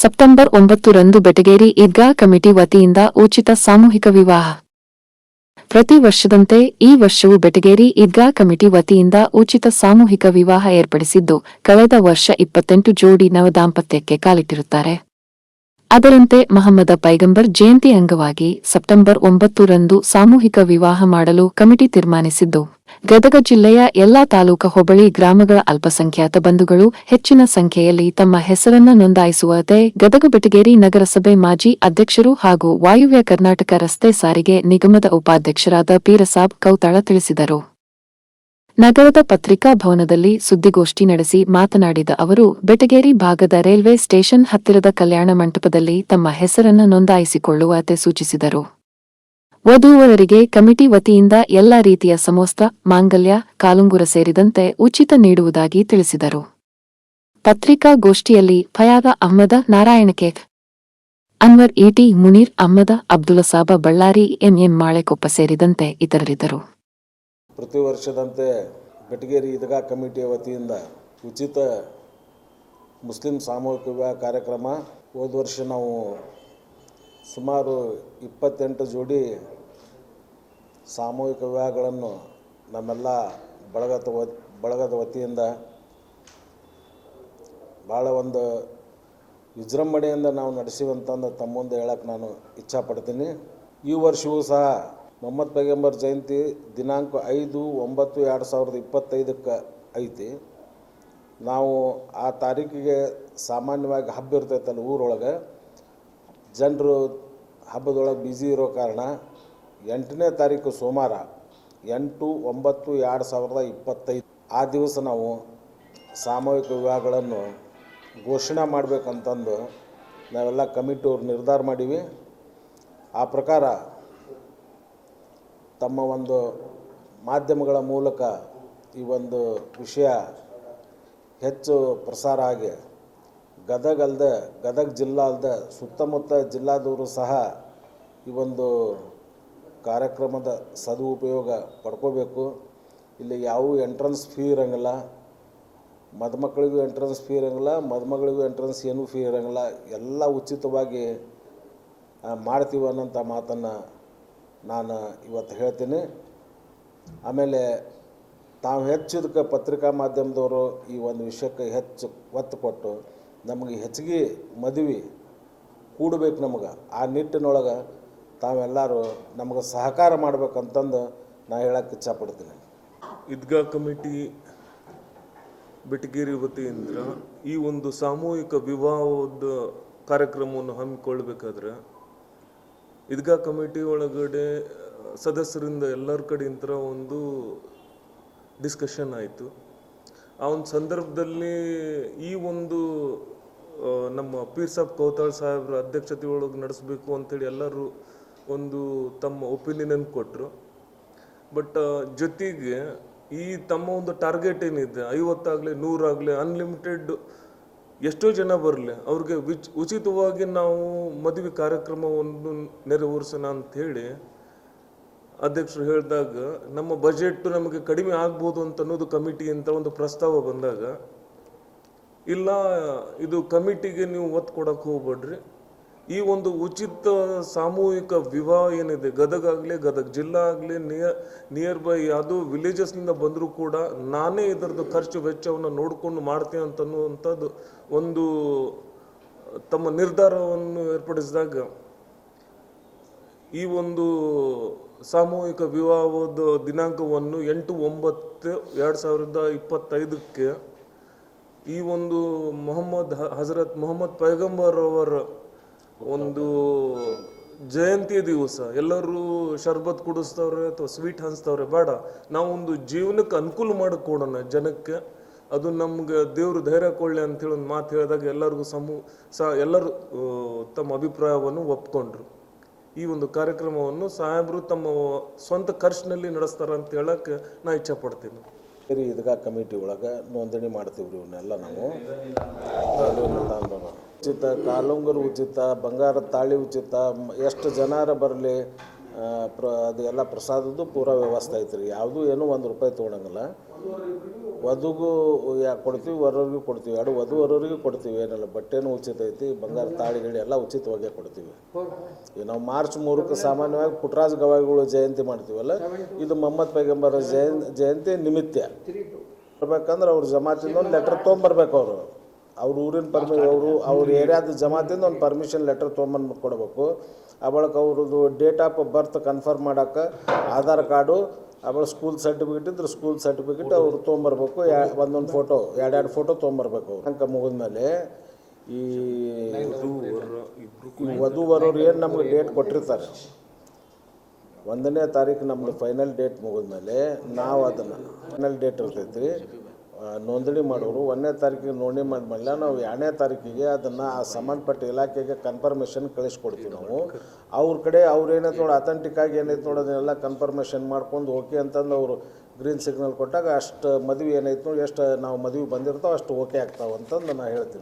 September ಒಂಬತ್ತರಂದು Betageri Idgah committee ವತಿಯಿಂದ ಉಚಿತ ಸಾಮೂಹಿಕ ವಿವಾಹ. ಪ್ರತಿ ವರ್ಷದಂತೆ ಈ ವರ್ಷವೂ ಬೆಟಗೇರಿ ಈದ್ಗಾ ಕಮಿಟಿ ವತಿಯಿಂದ ಉಚಿತ ಸಾಮೂಹಿಕ ವಿವಾಹ ಏರ್ಪಡಿಸಿದ್ದು, ಕಳೆದ ವರ್ಷ ಇಪ್ಪತ್ತೆಂಟು ಜೋಡಿ ನವ ದಾಂಪತ್ಯಕ್ಕೆ ಕಾಲಿಟ್ಟಿರುತ್ತಾರೆ. ಅದರಂತೆ ಮಹಮ್ಮದ ಪೈಗಂಬರ್ ಜಯಂತಿ ಅಂಗವಾಗಿ ಸೆಪ್ಟೆಂಬರ್ ಒಂಬತ್ತರಂದು ಸಾಮೂಹಿಕ ವಿವಾಹ ಮಾಡಲು ಕಮಿಟಿ ತೀರ್ಮಾನಿಸಿದ್ದು. ಗದಗ ಜಿಲ್ಲೆಯ ಎಲ್ಲಾ ತಾಲೂಕ ಹೋಬಳಿ ಗ್ರಾಮಗಳ ಅಲ್ಪಸಂಖ್ಯಾತ ಬಂಧುಗಳು ಹೆಚ್ಚಿನ ಸಂಖ್ಯೆಯಲ್ಲಿ ತಮ್ಮ ಹೆಸರನ್ನು ನೋಂದಾಯಿಸುವಂತೆ ಗದಗ ಬೆಟಗೇರಿ ನಗರಸಭೆ ಮಾಜಿ ಅಧ್ಯಕ್ಷರು ಹಾಗೂ ವಾಯುವ್ಯ ಕರ್ನಾಟಕ ರಸ್ತೆ ಸಾರಿಗೆ ನಿಗಮದ ಉಪಾಧ್ಯಕ್ಷರಾದ ಪೀರಸಾಬ್ ಕೌತಾಳ ತಿಳಿಸಿದರು. ನಗರದ ಪತ್ರಿಕಾ ಭವನದಲ್ಲಿ ಸುದ್ದಿಗೋಷ್ಠಿ ನಡೆಸಿ ಮಾತನಾಡಿದ ಅವರು, ಬೆಟಗೇರಿ ಭಾಗದ ರೈಲ್ವೆ ಸ್ಟೇಷನ್ ಹತ್ತಿರದ ಕಲ್ಯಾಣ ಮಂಟಪದಲ್ಲಿ ತಮ್ಮ ಹೆಸರನ್ನು ನೋಂದಾಯಿಸಿಕೊಳ್ಳುವಂತೆ ಸೂಚಿಸಿದರು. ವಧುವರರಿಗೆ ಕಮಿಟಿ ವತಿಯಿಂದ ಎಲ್ಲಾ ರೀತಿಯ ಸಮೋಸ್ತ ಮಾಂಗಲ್ಯ, ಕಾಲುಂಗುರ ಸೇರಿದಂತೆ ಉಚಿತ ನೀಡುವುದಾಗಿ ತಿಳಿಸಿದರು. ಪತ್ರಿಕಾಗೋಷ್ಠಿಯಲ್ಲಿ ಫಯಾದ ಅಹ್ಮದ ನಾರಾಯಣಕೆ ಅನ್ವರ್ ಇಟಿ ಮುನೀರ್ ಅಹ್ಮದ ಅಬ್ದುಲಸಾಬ ಬಳ್ಳಾರಿ ಎಂಎಂ ಮಾಳೆಕೊಪ್ಪ ಸೇರಿದಂತೆ ಇತರರಿದ್ದರು. ಪ್ರತಿ ವರ್ಷದಂತೆ ಬೆಟಗೇರಿ ಈದ್ಗಾ ಕಮಿಟಿಯ ವತಿಯಿಂದ ಉಚಿತ ಮುಸ್ಲಿಂ ಸಾಮೂಹಿಕ ವಿವಾಹ ಕಾರ್ಯಕ್ರಮ ಹೋದ ವರ್ಷ ನಾವು ಸುಮಾರು ಇಪ್ಪತ್ತೆಂಟು ಜೋಡಿ ಸಾಮೂಹಿಕ ವಿವಾಹಗಳನ್ನು ನಮ್ಮೆಲ್ಲ ಬಳಗದ ವ, ಬಳಗದ ವತಿಯಿಂದ ಭಾಳ ಒಂದು ವಿಜೃಂಭಣೆಯಿಂದ ನಾವು ನಡೆಸಿವಂತಂದು ತಮ್ಮ ಮುಂದೆ ಹೇಳಕ್ಕೆ ನಾನು ಇಚ್ಛಾಪಡ್ತೀನಿ. ಈ ವರ್ಷವೂ ಸಹ ಮೊಹಮ್ಮದ್ ಪೈಗಂಬರ್ ಜಯಂತಿ ದಿನಾಂಕ ಐದು ಒಂಬತ್ತು ಎರಡು ಸಾವಿರದ ಇಪ್ಪತ್ತೈದಕ್ಕೆ ಐತಿ. ನಾವು ಆ ತಾರೀಕಿಗೆ ಸಾಮಾನ್ಯವಾಗಿ ಹಬ್ಬ ಇರ್ತೈತಲ್ಲ ಊರೊಳಗೆ. ಜನರು ಹಬ್ಬದೊಳಗೆ ಬ್ಯುಸಿ ಇರೋ ಕಾರಣ ಎಂಟನೇ ತಾರೀಕು ಸೋಮವಾರ ಎಂಟು ಒಂಬತ್ತು ಎರಡು ಸಾವಿರದ ಇಪ್ಪತ್ತೈದು. ಆ ದಿವಸ ನಾವು ಸಾಮೂಹಿಕ ವಿವಾಹಗಳನ್ನು ಘೋಷಣೆ ಮಾಡಬೇಕಂತಂದು ನಾವೆಲ್ಲ ಕಮಿಟಿಯವ್ರು ನಿರ್ಧಾರ ಮಾಡೀವಿ. ಆ ಪ್ರಕಾರ ತಮ್ಮ ಒಂದು ಮಾಧ್ಯಮಗಳ ಮೂಲಕ ಈ ಒಂದು ವಿಷಯ ಹೆಚ್ಚು ಪ್ರಸಾರ ಆಗಿ ಗದಗ ಅಲ್ಲದೆ ಗದಗ ಜಿಲ್ಲಾ ಅಲ್ಲದೆ ಸುತ್ತಮುತ್ತ ಜಿಲ್ಲಾದವರು ಸಹ ಈ ಒಂದು ಕಾರ್ಯಕ್ರಮದ ಸದುಪಯೋಗ ಪಡ್ಕೋಬೇಕು. ಇಲ್ಲಿ ಯಾವ ಎಂಟ್ರೆನ್ಸ್ ಫೀ ಇರೋಂಗಿಲ್ಲ. ಮದುಮಕ್ಕಳಿಗೂ ಎಂಟ್ರೆನ್ಸ್ ಫೀ ಇರೋಂಗಿಲ್ಲ, ಮದುಮಗಳಿಗೂ ಎಂಟ್ರೆನ್ಸ್ ಏನೂ ಫೀ ಇರೋಂಗಿಲ್ಲ. ಎಲ್ಲ ಉಚಿತವಾಗಿ ಮಾಡ್ತೀವಿ ಅನ್ನೋಂಥ ಮಾತನ್ನು ನಾನು ಇವತ್ತು ಹೇಳ್ತೀನಿ. ಆಮೇಲೆ ತಾವು ಹೆಚ್ಚು ಇದಕ್ಕೆ ಪತ್ರಿಕಾ ಮಾಧ್ಯಮದವರು ಈ ಒಂದು ವಿಷಯಕ್ಕೆ ಹೆಚ್ಚು ಒತ್ತು ಕೊಟ್ಟು ನಮಗೆ ಹೆಚ್ಚಿಗೆ ಮದುವೆ ಕೂಡಬೇಕು ನಮಗೆ. ಆ ನಿಟ್ಟಿನೊಳಗೆ ತಾವೆಲ್ಲರೂ ನಮಗೆ ಸಹಕಾರ ಮಾಡ್ಬೇಕಂತಂದು ನಾ ಹೇಳಕ್ಕೆ ಇಚ್ಛಪಡ್ತೀನಿ. ಇದ್ಗಾ ಕಮಿಟಿ ಬೆಟಗೇರಿ ವತಿಯಿಂದ ಈ ಒಂದು ಸಾಮೂಹಿಕ ವಿವಾಹದ ಕಾರ್ಯಕ್ರಮವನ್ನು ಹಮ್ಮಿಕೊಳ್ಬೇಕಾದ್ರೆ ಈದ್ಗಾ ಕಮಿಟಿ ಒಳಗಡೆ ಸದಸ್ಯರಿಂದ ಎಲ್ಲರ ಕಡೆಯಿಂದ ಒಂದು ಡಿಸ್ಕಷನ್ ಆಯಿತು. ಆ ಒಂದು ಸಂದರ್ಭದಲ್ಲಿ ಈ ಒಂದು ನಮ್ಮ ಪೀರ್ ಸಾಬ್ ಕೌತಾಳ್ ಸಾಹೇಬ್ರ ಅಧ್ಯಕ್ಷತೆ ಒಳಗೆ ನಡೆಸಬೇಕು ಅಂತೇಳಿ ಎಲ್ಲರೂ ಒಂದು ತಮ್ಮ ಒಪಿನಿಯನ್ ಕೊಟ್ಟರು ಬಟ್ ಜೊತೆಗೆ ಈ ತಮ್ಮ ಒಂದು ಟಾರ್ಗೆಟ್ ಏನಿದೆ, ಐವತ್ತಾಗಲಿ ನೂರಾಗಲಿ ಅನ್ಲಿಮಿಟೆಡ್ ಎಷ್ಟೋ ಜನ ಬರಲಿ, ಅವ್ರಿಗೆ ವಿಚ್, ಉಚಿತವಾಗಿ ನಾವು ಮದುವೆ ಕಾರ್ಯಕ್ರಮವನ್ನು ನೆರವೇರಿಸೋಣ ಅಂತ ಹೇಳಿ ಅಧ್ಯಕ್ಷರು ಹೇಳಿದಾಗ, ನಮ್ಮ ಬಜೆಟ್ ನಮಗೆ ಕಡಿಮೆ ಆಗ್ಬೋದು ಅಂತ ಅನ್ನೋದು ಕಮಿಟಿ ಅಂತ ಒಂದು ಪ್ರಸ್ತಾವ ಬಂದಾಗ, ಇಲ್ಲ, ಇದು ಕಮಿಟಿಗೆ ನೀವು ಒತ್ತು ಕೊಡಕ್ಕೆ ಹೋಗ್ಬೇಡ್ರಿ. ಈ ಒಂದು ಉಚಿತ ಸಾಮೂಹಿಕ ವಿವಾಹ ಏನಿದೆ, ಗದಗ ಆಗಲಿ, ಗದಗ ಜಿಲ್ಲಾ ಆಗಲಿ, ನಿಯರ್ ನಿಯರ್ ಬೈ ಯಾವುದೋ ವಿಲೇಜಸ್ನಿಂದ ಬಂದರೂ ಕೂಡ ನಾನೇ ಇದರದ್ದು ಖರ್ಚು ವೆಚ್ಚವನ್ನು ನೋಡಿಕೊಂಡು ಮಾಡ್ತೀನಿ ಅಂತ ಅನ್ನುವಂಥದ್ದು ಒಂದು, ತಮ್ಮ ನಿರ್ಧಾರವನ್ನು ಏರ್ಪಡಿಸಿದಾಗ ಈ ಒಂದು ಸಾಮೂಹಿಕ ವಿವಾಹದ ದಿನಾಂಕವನ್ನು ಎಂಟು ಒಂಬತ್ತು ಎರಡು ಸಾವಿರದ ಇಪ್ಪತ್ತೈದಕ್ಕೆ ಈ ಒಂದು ಮೊಹಮ್ಮದ್ ಹಜರತ್ ಮೊಹಮ್ಮದ್ ಪೈಗಂಬರ್ ಅವರ ಒಂದು ಜಯಂತಿ ದಿವಸ ಎಲ್ಲರೂ ಶರ್ಬತ್ ಕುಡಿಸ್ತವ್ರೆ ಅಥವಾ ಸ್ವೀಟ್ ಹಂಚ್ತವ್ರೆ ಬೇಡ. ಒಂದು ಜೀವನಕ್ಕೆ ಅನುಕೂಲ ಮಾಡಿಕೊಡೋಣ ಜನಕ್ಕೆ. ಅದು ನಮ್ಗೆ ದೇವ್ರು ಧೈರ್ಯ ಕೊಳ್ಳಿ ಅಂತೇಳಿ ಒಂದು ಮಾತು ಹೇಳಿದಾಗ ಎಲ್ಲರಿಗೂ ಸಮೂ ಸ ಎಲ್ಲರೂ ತಮ್ಮ ಅಭಿಪ್ರಾಯವನ್ನು ಒಪ್ಕೊಂಡ್ರು. ಈ ಒಂದು ಕಾರ್ಯಕ್ರಮವನ್ನು ಸಾಹೇಬರು ತಮ್ಮ ಸ್ವಂತ ಖರ್ಚಿನಲ್ಲಿ ನಡೆಸ್ತಾರೆ ಅಂತ ಹೇಳಕ್ಕೆ ನಾ ಇಚ್ಛೆ ಪಡ್ತೀನಿ. ಸರಿ ಇದಕ್ಕ ಕಮಿಟಿ ಒಳಗೆ ನೋಂದಣಿ ಮಾಡ್ತೀವಿ ರೀ ಇವನ್ನೆಲ್ಲ ನಾವು. ಉಚಿತ ಕಾಲುಂಗರು ಉಚಿತ ಬಂಗಾರದ ತಾಳಿ ಉಚಿತ ಎಷ್ಟು ಜನಾರ ಬರಲಿ ಪ್ರ, ಅದು ಎಲ್ಲ ಪ್ರಸಾದದ್ದು ಪೂರಾ ವ್ಯವಸ್ಥೆ ಐತ್ರಿ. ಯಾವುದೂ ಏನೂ ಒಂದು ರೂಪಾಯಿ ತೊಗೊಳಂಗಿಲ್ಲ ವಧುಗೂ ಯಾ, ಕೊಡ್ತೀವಿ ವರರಿಗೂ ಕೊಡ್ತೀವಿ. ಎರಡು ವಧು ಬರೋರಿಗೂ ಕೊಡ್ತೀವಿ, ಏನಿಲ್ಲ. ಬಟ್ಟೆನೂ ಉಚಿತ ಐತಿ, ಬಂಗಾರ ತಾಳಿಗಳು ಗಿಳಿ ಎಲ್ಲ ಉಚಿತವಾಗೇ ಕೊಡ್ತೀವಿ. ಈಗ ನಾವು ಮಾರ್ಚ್ ಮೂರಕ್ಕೆ ಸಾಮಾನ್ಯವಾಗಿ ಪುಟ್ರಾಜ್ ಗವಾಯಿಗಳು ಜಯಂತಿ ಮಾಡ್ತೀವಲ್ಲ, ಇದು ಮೊಹಮ್ಮದ್ ಪೈಗಂಬರ ಜಯಂ ಜಯಂತಿ ನಿಮಿತ್ತ. ಬರ್ಬೇಕಂದ್ರೆ ಅವ್ರ ಜಮಾತಿಂದ ಒಂದು ಲೆಟ್ರ್ ತೊಗೊಂಬರ್ಬೇಕು ಅವರು. ಅವ್ರ ಊರಿನ ಪರ್ಮಿ ಅವರು ಅವ್ರ ಏರಿಯಾದ ಜಮಾತಿಂದ ಒಂದು ಪರ್ಮಿಷನ್ ಲೆಟ್ರ್ ತೊಗೊಂಬಂದು ಕೊಡಬೇಕು. ಆ ಬಳಿಕ ಅವ್ರದ್ದು ಡೇಟ್ ಆಫ್ ಬರ್ತ್ ಕನ್ಫರ್ಮ್ ಮಾಡೋಕೆ ಆಧಾರ್ ಕಾರ್ಡು ಅವಳ ಸ್ಕೂಲ್ ಸರ್ಟಿಫಿಕೇಟ್ ಇದ್ರೆ ಸ್ಕೂಲ್ ಸರ್ಟಿಫಿಕೇಟ್ ಅವ್ರು ತೊಗೊಂಬರ್ಬೇಕು. ಒಂದೊಂದು ಫೋಟೋ ಎರಡೆರಡು ಫೋಟೋ ತೊಗೊಂಬರ್ಬೇಕು. ಅಂಕ ಮುಗಿದ್ಮೇಲೆ ಈ ವಧು ಏನು ನಮ್ಗೆ ಡೇಟ್ ಕೊಟ್ಟಿರ್ತಾರೆ? ಒಂದನೇ ತಾರೀಕು ನಮ್ಮದು ಫೈನಲ್ ಡೇಟ್ ಮುಗಿದ್ಮೇಲೆ ನಾವು ಅದನ್ನು ಫೈನಲ್ ಡೇಟ್ ಇರ್ತೈತಿ ನೋಂದಣಿ ಮಾಡೋರು ಒಂದನೇ ತಾರೀಕಿಗೆ ನೋಂದಣಿ ಮಾಡಿದ್ಮೇಲೆ ನಾವು ಎರಡನೇ ತಾರೀಕಿಗೆ ಅದನ್ನು ಆ ಸಂಬಂಧಪಟ್ಟ ಇಲಾಖೆಗೆ ಕನ್ಫರ್ಮೇಷನ್ ಕಳಿಸ್ಕೊಡ್ತೀವಿ ನಾವು. ಅವ್ರ ಕಡೆ ಅವ್ರು ಏನೈತೆ ನೋಡಿ ಅಥೆಂಟಿಕ್ ಆಗಿ ಏನೈತೆ ನೋಡಿ, ಅದನ್ನೆಲ್ಲ ಕನ್ಫರ್ಮೇಷನ್ ಮಾಡ್ಕೊಂಡು ಓಕೆ ಅಂತಂದು ಅವರು ಗ್ರೀನ್ ಸಿಗ್ನಲ್ ಕೊಟ್ಟಾಗ ಅಷ್ಟು ಮದುವೆ ಏನೈತೆ ನೋಡಿ, ಎಷ್ಟು ನಾವು ಮದುವೆ ಬಂದಿರ್ತಾವೆ ಅಷ್ಟು ಓಕೆ ಆಗ್ತಾವೆ ಅಂತಂದು ನಾನು ಹೇಳ್ತೀನಿ.